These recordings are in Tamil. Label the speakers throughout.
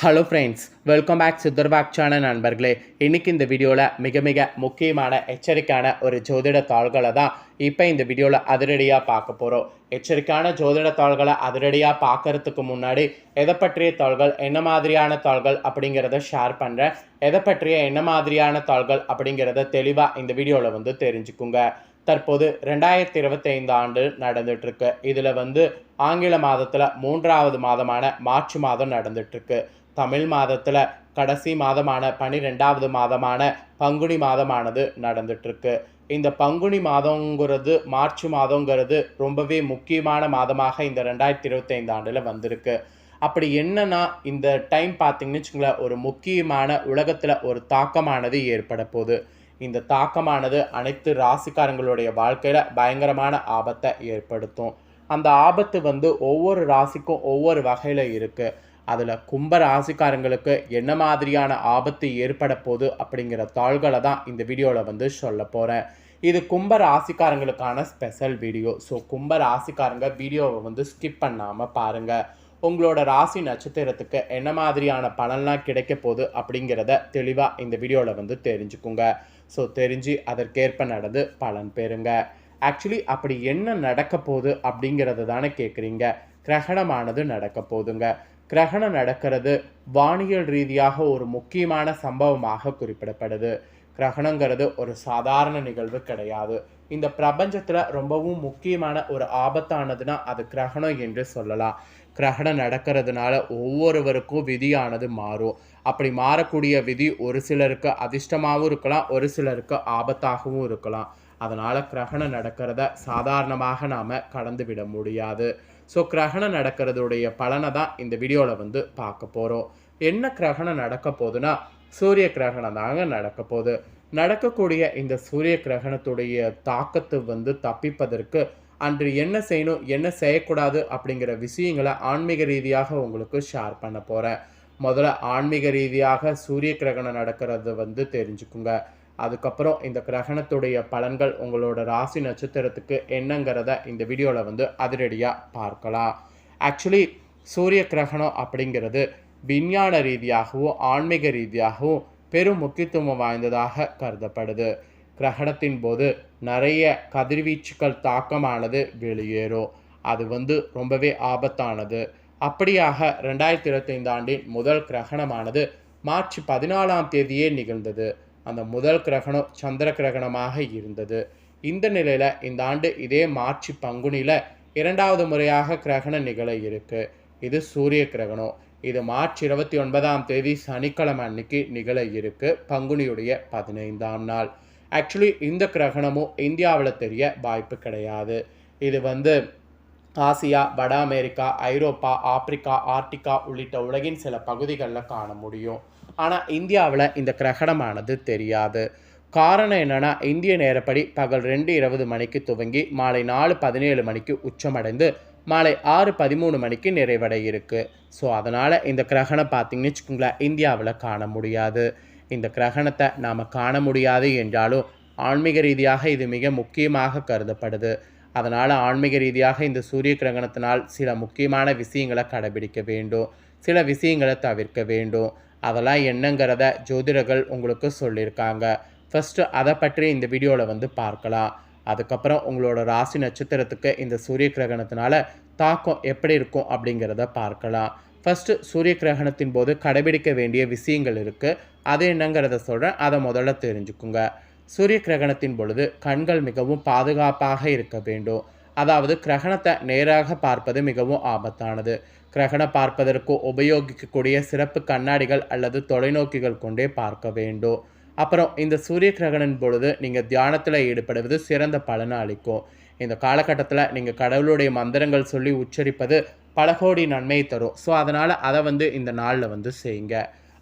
Speaker 1: ஹலோ ஃப்ரெண்ட்ஸ் வெல்கம் பேக் சித்தர்பாக் நண்பர்களே. இன்னைக்கு இந்த வீடியோவில் மிக மிக முக்கியமான எச்சரிக்கையான ஒரு ஜோதிட தாள்களை தான் இப்போ இந்த வீடியோவில் அதிரடியாக பார்க்க போகிறோம் எச்சரிக்கையான ஜோதிட தாள்களை அதிரடியாக பார்க்கறதுக்கு முன்னாடி எதை பற்றிய தாள்கள் என்ன மாதிரியான தாள்கள் அப்படிங்கிறத ஷேர் பண்ணுறேன் எதை பற்றிய என்ன மாதிரியான தாள்கள் அப்படிங்கிறத தெளிவாக இந்த வீடியோவில் வந்து தெரிஞ்சுக்குங்க. தற்போது ரெண்டாயிரத்தி இருபத்தைந்து ஆண்டு நடந்துட்டு இதில் வந்து ஆங்கில மாதத்தில் மூன்றாவது மாதமான மார்ச் மாதம் நடந்துட்டுருக்கு. தமிழ் மாதத்தில் கடைசி மாதமான பனிரெண்டாவது மாதமான பங்குனி மாதமானது நடந்துட்டுருக்கு இந்த பங்குனி மாதங்கிறது மார்ச் மாதங்கிறது ரொம்பவே முக்கியமான மாதமாக இந்த ரெண்டாயிரத்தி இருபத்தைந்து ஆண்டில் வந்திருக்கு. அப்படி என்னன்னா இந்த டைம் பார்த்தீங்கன்னு வச்சுங்களேன் ஒரு முக்கியமான உலகத்தில் ஒரு தாக்கமானது ஏற்பட போகுது. இந்த தாக்கமானது அனைத்து ராசிக்காரங்களுடைய வாழ்க்கையில் பயங்கரமான ஆபத்தை ஏற்படுத்தும். அந்த ஆபத்து வந்து ஒவ்வொரு ராசிக்கும் ஒவ்வொரு வகையில் இருக்குது அதில் கும்ப ராசிக்காரங்களுக்கு என்ன மாதிரியான ஆபத்து ஏற்பட போகுது அப்படிங்கிற தாள்களை தான் இந்த வீடியோவில் வந்து சொல்ல போகிறேன் இது கும்ப ராசிக்காரங்களுக்கான ஸ்பெஷல் வீடியோ ஸோ கும்ப ராசிக்காரங்க வீடியோவை வந்து ஸ்கிப் பண்ணாமல் பாருங்கள் உங்களோட ராசி நட்சத்திரத்துக்கு என்ன மாதிரியான பலன்லாம் கிடைக்க போகுது அப்படிங்கிறத தெளிவாக இந்த வீடியோவில் வந்து தெரிஞ்சுக்குங்க. ஸோ தெரிஞ்சு அதற்கேற்ப நடந்து பலன் பெறுங்க. ஆக்சுவலி அப்படி என்ன நடக்க போகுது அப்படிங்கிறது தானே கேட்குறீங்க கிரகணமானது நடக்க போதுங்க கிரகணம் நடக்கிறது. வானியல் ரீதியாக ஒரு முக்கியமான சம்பவமாக குறிப்பிடப்படுது. கிரகணங்கிறது ஒரு சாதாரண நிகழ்வு கிடையாது. இந்த பிரபஞ்சத்தில் ரொம்பவும் முக்கியமான ஒரு ஆபத்தானதுன்னா அது கிரகணம் என்று சொல்லலாம். கிரகணம் நடக்கிறதுனால ஒவ்வொருவருக்கும் விதியானது மாறும். அப்படி மாறக்கூடிய விதி ஒரு சிலருக்கு அதிர்ஷ்டமாகவும் இருக்கலாம் ஒரு சிலருக்கு ஆபத்தாகவும் இருக்கலாம். அதனால் கிரகணம் நடக்கிறத சாதாரணமாக நாம் கடந்து விட முடியாது. ஸோ கிரகணம் நடக்கிறதுடைய பலனை தான் இந்த வீடியோவில் வந்து பார்க்க போகிறோம் என்ன கிரகணம் நடக்க போகுதுன்னா சூரிய கிரகணம் தாங்க நடக்க போகுது. நடக்கக்கூடிய இந்த சூரிய கிரகணத்துடைய தாக்கத்தை வந்து தப்பிப்பதற்கு அன்று என்ன செய்யணும் என்ன செய்யக்கூடாது அப்படிங்கிற விஷயங்களை ஆன்மீக ரீதியாக உங்களுக்கு ஷேர் பண்ண போகிறேன் முதல்ல ஆன்மீக ரீதியாக சூரிய கிரகணம் நடக்கிறது வந்து தெரிஞ்சுக்குங்க. அதுக்கப்புறம் இந்த கிரகணத்துடைய பலன்கள் உங்களோட ராசி நட்சத்திரத்துக்கு என்னங்கிறத இந்த வீடியோவில் வந்து அதிரடியாக பார்க்கலாம். ஆக்சுவலி சூரிய கிரகணம் அப்படிங்கிறது விஞ்ஞான ரீதியாகவும் ஆன்மீக ரீதியாகவும் பெரும் முக்கியத்துவம் வாய்ந்ததாக கருதப்படுது. கிரகணத்தின் போது நிறைய கதிர்வீச்சுக்கள் தாக்கமானது வெளியேறும். அது வந்து ரொம்பவே ஆபத்தானது. அப்படியாக ரெண்டாயிரத்தி இருபத்தைந்து ஆண்டின் முதல் கிரகணமானது மார்ச் பதினாலாம் தேதியே நிகழ்ந்தது. அந்த முதல் கிரகணம் சந்திர கிரகணமாக இருந்தது. இந்த நிலையில் இந்த ஆண்டு இதே மார்ச் பங்குனியில் இரண்டாவது முறையாக கிரகணம் நிகழ இருக்கு. இது சூரிய கிரகணம். இது மார்ச் இருபத்தி ஒன்பதாம் தேதி சனிக்கிழமை அன்னைக்கு நிகழ இருக்கு. பங்குனியுடைய பதினைந்தாம் நாள். ஆக்சுவலி இந்த கிரகணமும் இந்தியாவில் தெரிய வாய்ப்பு கிடையாது. இது வந்து ஆசியா வட அமெரிக்கா ஐரோப்பா ஆப்பிரிக்கா ஆர்டிகா உள்ளிட்ட உலகின் சில பகுதிகளில் காண முடியும். ஆனால் இந்தியாவில் இந்த கிரகணமானது தெரியாது. காரணம் என்னென்னா இந்திய நேரப்படி பகல் ரெண்டு இருபது மணிக்கு துவங்கி மாலை நாலு பதினேழு மணிக்கு உச்சமடைந்து மாலை ஆறு பதிமூணு மணிக்கு நிறைவடை இருக்குது ஸோ அதனால் இந்த கிரகணம் பார்த்தீங்கன்னு வச்சுக்கோங்களேன் இந்தியாவில் காண முடியாது. இந்த கிரகணத்தை நாம் காண முடியாது என்றாலும் ஆன்மீக ரீதியாக இது மிக முக்கியமாக கருதப்படுது. அதனால் ஆன்மீக ரீதியாக இந்த சூரிய கிரகணத்தினால் சில முக்கியமான விஷயங்களை கடைபிடிக்க வேண்டும். சில விஷயங்களை தவிர்க்க வேண்டும். அதெல்லாம் என்னங்கிறத ஜோதிடர்கள் உங்களுக்கு சொல்லியிருக்காங்க. ஃபஸ்ட்டு அதை பற்றி இந்த வீடியோவில் வந்து பார்க்கலாம். அதுக்கப்புறம் உங்களோட ராசி நட்சத்திரத்துக்கு இந்த சூரிய கிரகணத்தினால தாக்கம் எப்படி இருக்கும் அப்படிங்கிறத பார்க்கலாம். ஃபஸ்ட்டு சூரிய கிரகணத்தின் போது கடைபிடிக்க வேண்டிய விஷயங்கள் இருக்குது அது என்னங்கிறத சொல்கிறேன் அதை முதல்ல தெரிஞ்சுக்குங்க. சூரிய கிரகணத்தின் பொழுது கண்கள் மிகவும் பாதுகாப்பாக இருக்க வேண்டும். அதாவது கிரகணத்தை நேராக பார்ப்பது மிகவும் ஆபத்தானது. கிரகணம் பார்ப்பதற்கு உபயோகிக்கக்கூடிய சிறப்பு கண்ணாடிகள் அல்லது தொலைநோக்கிகள் கொண்டே பார்க்க வேண்டும். அப்புறம் இந்த சூரிய கிரகணன் பொழுது நீங்கள் தியானத்தில் ஈடுபடுவது சிறந்த பலனை அளிக்கும். இந்த காலகட்டத்தில் நீங்கள் கடவுளுடைய மந்திரங்கள் சொல்லி உச்சரிப்பது பல கோடி நன்மை தரும். ஸோ அதனால் அதை வந்து இந்த நாளில் வந்து செய்யுங்க.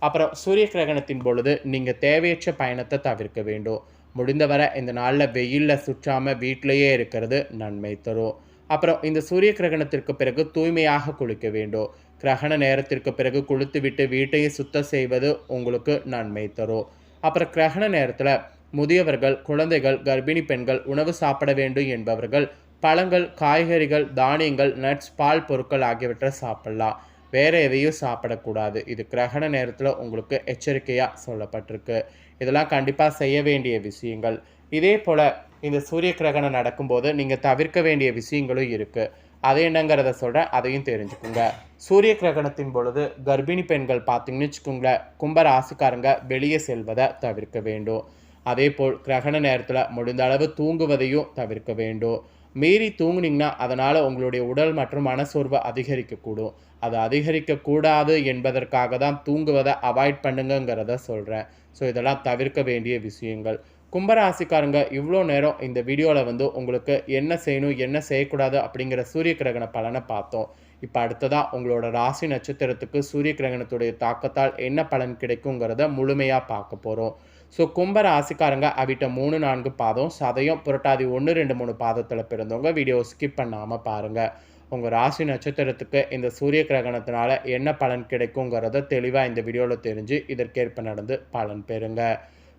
Speaker 1: அப்புறம் சூரிய கிரகணத்தின் பொழுது நீங்கள் தேவையற்ற பயணத்தை தவிர்க்க வேண்டும். முடிந்தவரை இந்த நாளில் வெயிலில் சுற்றாமல் வீட்டிலேயே இருக்கிறது நன்மை தரும். அப்புறம் இந்த சூரிய கிரகணத்திற்கு பிறகு தூய்மையாக குளிக்க வேண்டும். கிரகண நேரத்திற்கு பிறகு குளித்துவிட்டு வீட்டையை சுத்தம் செய்வது உங்களுக்கு நன்மை தரும். அப்புறம் கிரகண நேரத்தில் முதியவர்கள் குழந்தைகள் கர்ப்பிணி பெண்கள் உணவு சாப்பிட வேண்டும் என்பவர்கள் பழங்கள் காய்கறிகள் தானியங்கள் நட்ஸ் பால் பொருட்கள் ஆகியவற்றை சாப்பிடலாம். வேறு எதையும் சாப்பிடக்கூடாது. இது கிரகண நேரத்தில் உங்களுக்கு எச்சரிக்கையாக சொல்லப்பட்டிருக்கு. இதெல்லாம் கண்டிப்பாக செய்ய வேண்டிய விஷயங்கள். இதே போல் இந்த சூரிய கிரகணம் நடக்கும்போது நீங்கள் தவிர்க்க வேண்டிய விஷயங்களும் இருக்குது அது என்னங்கிறத சொல்கிறேன் அதையும் தெரிஞ்சுக்கோங்க. சூரிய கிரகணத்தின் பொழுது கர்ப்பிணி பெண்கள் பார்த்தீங்கன்னு வச்சுக்கோங்களேன் கும்ப ராசிக்காரங்க வெளியே செல்வதை தவிர்க்க வேண்டும். அதே போல் கிரகண நேரத்தில் முடிந்த அளவு தூங்குவதையும் தவிர்க்க வேண்டும். மீறி தூங்குனீங்கன்னா அதனால் உங்களுடைய உடல் மற்றும் மனசோர்வு அதிகரிக்கக்கூடும். அது அதிகரிக்கக்கூடாது என்பதற்காக தான் தூங்குவதை அவாய்ட் பண்ணுங்கங்கிறத சொல்கிறேன் ஸோ இதெல்லாம் தவிர்க்க வேண்டிய விஷயங்கள். கும்பராசிக்காரங்க இவ்வளோ நேரம் இந்த வீடியோவில் வந்து உங்களுக்கு என்ன செய்யணும் என்ன செய்யக்கூடாது அப்படிங்கிற சூரிய கிரகண பலனை பார்த்தோம். இப்போ அடுத்ததாக உங்களோட ராசி நட்சத்திரத்துக்கு சூரிய கிரகணத்துடைய தாக்கத்தால் என்ன பலன் கிடைக்குங்கிறத முழுமையாக பார்க்க போகிறோம் ஸோ கும்ப ராசிக்காரங்க அவிட்ட மூணு நான்கு பாதம் சதயம் புரட்டாதி ஒன்று ரெண்டு மூணு பாதத்தில் பிறந்தவங்க வீடியோ ஸ்கிப் பண்ணாமல் பாருங்கள் உங்கள் ராசி நட்சத்திரத்துக்கு இந்த சூரிய கிரகணத்தினால என்ன பலன் கிடைக்குங்கிறத தெளிவாக இந்த வீடியோவில் தெரிஞ்சு இதற்கேற்ப நடந்து பலன் பெறுங்க.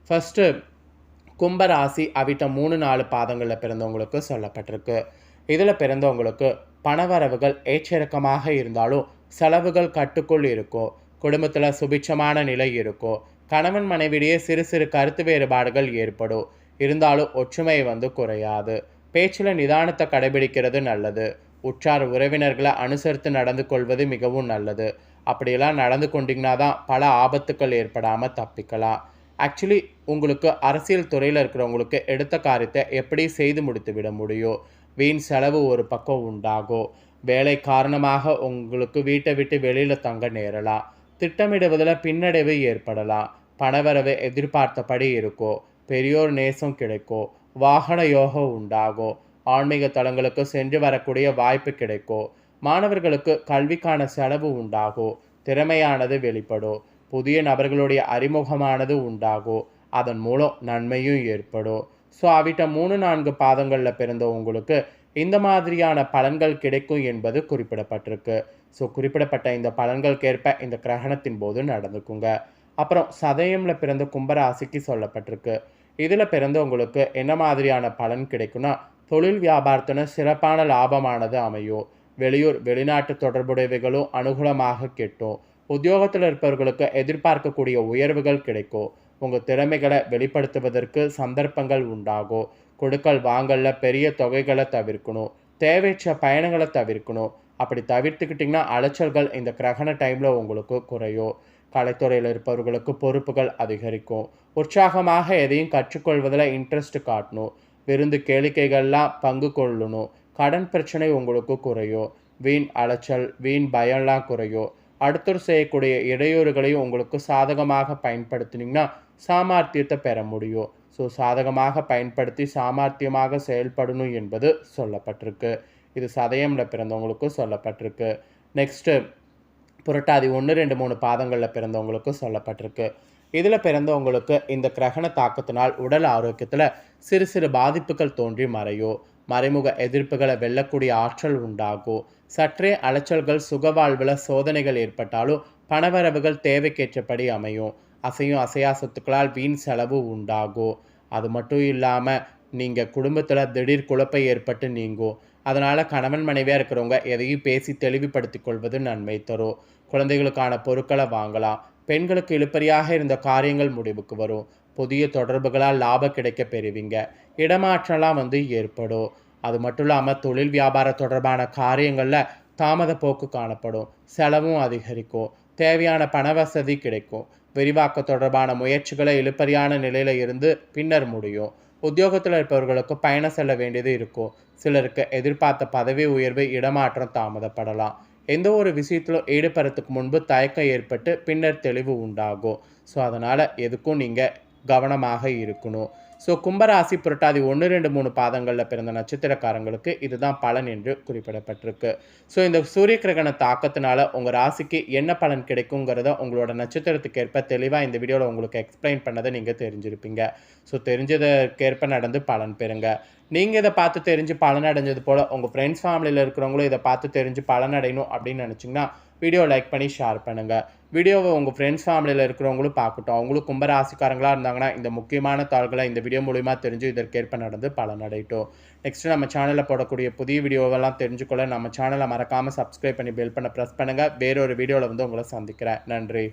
Speaker 1: ஃபஸ்ட்டு கும்பராசி அவிட்ட மூணு நாலு பாதங்களில் பிறந்தவங்களுக்கு சொல்லப்பட்டிருக்கு. இதில் பிறந்தவங்களுக்கு பணவரவுகள் ஏற்றிறக்கமாக இருந்தாலும் செலவுகள் கட்டுக்குள் இருக்கும் குடும்பத்தில் சுபிட்சமான நிலை இருக்கும் கணவன் மனைவிடையே சிறு சிறு கருத்து வேறுபாடுகள் ஏற்படும் இருந்தாலும் ஒற்றுமை வந்து குறையாது. பேச்சில் நிதானத்தை கடைபிடிக்கிறது நல்லது. உற்றார் உறவினர்களை அனுசரித்து நடந்து கொள்வது மிகவும் நல்லது. அப்படியெல்லாம் நடந்து கொண்டிங்கன்னா தான் பல ஆபத்துக்கள் ஏற்படாமல் தப்பிக்கலாம். ஆக்சுவலி உங்களுக்கு அரசியல் துறையில் இருக்கிறவங்களுக்கு எடுத்த காரியத்தை எப்படி செய்து முடித்து விட முடியும் வீண் செலவு ஒரு பக்கம் உண்டாகும் வேலை காரணமாக உங்களுக்கு வீட்டை விட்டு வெளியில் தங்க நேரலாம் திட்டமிடுவதில் பின்னடைவு ஏற்படலாம் பணவரவு எதிர்பார்த்தபடி இருக்கும் பெரியோர் நேசம் கிடைக்கும் வாகன யோகம் உண்டாகும் ஆன்மீக தலங்களுக்கு சென்று வரக்கூடிய வாய்ப்பு கிடைக்கும் மாணவர்களுக்கு கல்விக்கான செலவு உண்டாகும் திறமையானது வெளிப்படும் புதிய நபர்களுடைய அறிமுகமானது உண்டாகும் அதன் மூலம் நன்மையும் ஏற்படும். ஸோ அவிட்ட மூணு நான்கு பாதங்களில் பிறந்த உங்களுக்கு இந்த மாதிரியான பலன்கள் கிடைக்கும் என்பது குறிப்பிடப்பட்டிருக்கு. ஸோ குறிப்பிடப்பட்ட இந்த பலன்களுக்கேற்ப இந்த கிரகணத்தின் போது நடந்துக்குங்க. அப்புறம் சதயமில் பிறந்த கும்பராசிக்கு சொல்லப்பட்டிருக்கு. இதில் பிறந்தவங்களுக்கு என்ன மாதிரியான பலன் கிடைக்கும்னா தொழில் வியாபாரத்தின சிறப்பான லாபமானது அமையும். வெளியூர் வெளிநாட்டு தொடர்புடையவைகளும் அனுகூலமாக கெட்டும். உத்தியோகத்தில் இருப்பவர்களுக்கு எதிர்பார்க்கக்கூடிய உயர்வுகள் கிடைக்கும் உங்கள் திறமைகளை வெளிப்படுத்துவதற்கு சந்தர்ப்பங்கள் உண்டாகும் கொடுக்கல் வாங்கல்ல பெரிய தொகைகளை தவிர்க்கணும் தேவையற்ற பயணங்களை தவிர்க்கணும் அப்படி தவிர்த்துக்கிட்டிங்கன்னா அலைச்சல்கள் இந்த கிரகண டைமில் உங்களுக்கு குறையும் கலைத்துறையில் இருப்பவர்களுக்கு பொறுப்புகள் அதிகரிக்கும். உற்சாகமாக எதையும் கற்றுக்கொள்வதில் இன்ட்ரெஸ்ட் காட்டணும் விருந்து கேளிக்கைகள்லாம் பங்கு கொள்ளணும் கடன் பிரச்சனை உங்களுக்கு குறையும் வீண் அலைச்சல் வீண் பயம்லாம் குறையும் அடுத்தர் செய்யக்கூடிய இடையூறுகளையும் உங்களுக்கு சாதகமாக பயன்படுத்தினீங்கன்னா சாமர்த்தியத்தை பெற முடியும். ஸோ சாதகமாக பயன்படுத்தி சாமர்த்தியமாக செயல்படணும் என்பது சொல்லப்பட்டிருக்கு. இது சதயமில் பிறந்தவங்களுக்கும் சொல்லப்பட்டிருக்கு. நெக்ஸ்ட்டு புரட்டாதி ஒன்று ரெண்டு மூணு பாதங்களில் பிறந்தவங்களுக்கும் சொல்லப்பட்டிருக்கு. இதில் பிறந்தவங்களுக்கு இந்த கிரகண தாக்கத்தினால் உடல் ஆரோக்கியத்தில் சிறு சிறு பாதிப்புகள் தோன்றி மறையும். மறைமுக எதிர்ப்புகளை வெல்லக்கூடிய ஆற்றல் உண்டாகும் சற்றே அலைச்சல்கள் சுகவாழ்வில் சோதனைகள் ஏற்பட்டாலும் பணவரவுகள் தேவைக்கேற்றபடி அமையும். அசையும் அசையா சொத்துக்களால் வீண் செலவு உண்டாகும் அது மட்டும் இல்லாமல் நீங்கள் குடும்பத்தில் திடீர் குழப்பை ஏற்பட்டு நீங்கும் அதனால் கணவன் மனைவியாக இருக்கிறவங்க எதையும் பேசி தெளிவுபடுத்திக் கொள்வது நன்மை தரும் குழந்தைகளுக்கான பொருட்களை வாங்கலாம். பெண்களுக்கு இழுப்பறியாக இருந்த காரியங்கள் முடிவுக்கு வரும். புதிய தொடர்புகளால் லாபம் கிடைக்க பெறுவீங்க. இடமாற்றம்லாம் வந்து ஏற்படும். அது மட்டும் இல்லாமல் தொழில் வியாபார தொடர்பான காரியங்களில் தாமத போக்கு காணப்படும். செலவும் அதிகரிக்கும். தேவையான பண வசதி கிடைக்கும். விரிவாக்க தொடர்பான முயற்சிகளை இழுப்பறியான நிலையில் இருந்து பின்னர் முடியும். உத்தியோகத்தில் இருப்பவர்களுக்கு பயணம் செல்ல வேண்டியது இருக்கும். சிலருக்கு எதிர்பார்த்த பதவி உயர்வு இடமாற்றம் தாமதப்படலாம். எந்த ஒரு விஷயத்திலும் ஈடுபடுறதுக்கு முன்பு தயக்கம் ஏற்பட்டு பின்னர் தெளிவு உண்டாகும். ஸோ அதனால் எதுக்கும் நீங்கள் கவனமாக இருக்கணும். ஸோ கும்பராசி புரட்டாதி ஒன்று ரெண்டு மூணு பாதங்களில் பிறந்த நட்சத்திரக்காரங்களுக்கு இதுதான் பலன் என்று குறிப்பிடப்பட்டிருக்கு. ஸோ இந்த சூரிய கிரகண தாக்கத்தினால உங்கள் ராசிக்கு என்ன பலன் கிடைக்குங்கிறத உங்களோட நட்சத்திரத்துக்கு ஏற்ப தெளிவாக இந்த வீடியோவில் உங்களுக்கு எக்ஸ்பிளைன் பண்ணதை நீங்கள் தெரிஞ்சிருப்பீங்க. ஸோ தெரிஞ்சதற்கேற்ப நடந்து பலன் பெறுங்க. நீங்கள் இதை பார்த்து தெரிஞ்சு பலன் அடைஞ்சது போல் உங்கள் ஃப்ரெண்ட்ஸ் ஃபேமிலியில் இருக்கிறவங்களும் இதை பார்த்து தெரிஞ்சு பலன் அடையணும் அப்படின்னு நினச்சிங்கன்னா வீடியோ லைக் பண்ணி ஷேர் பண்ணுங்கள் வீடியோவை உங்கள் ஃப்ரெண்ட்ஸ் ஃபேமிலியில் இருக்கிறவங்களும் பார்க்கட்டும். அவங்களும் கும்பராசிக்காரங்களாக இருந்தாங்கன்னா இந்த முக்கியமான தாள்களை இந்த வீடியோ மூலிமா தெரிஞ்சு இதற்கேற்ப நடந்து பலனடையட்டும் நெக்ஸ்ட்டு நம்ம சேனலில் போடக்கூடிய புதிய வீடியோவெல்லாம் தெரிஞ்சுக்கொள்ள நம்ம சேனலை மறக்காமல் சப்ஸ்கிரைப் பண்ணி பெல் பண்ண ப்ரெஸ் பண்ணுங்கள் வேறொரு வீடியோவில் வந்து உங்களை சந்திக்கிறேன். நன்றி.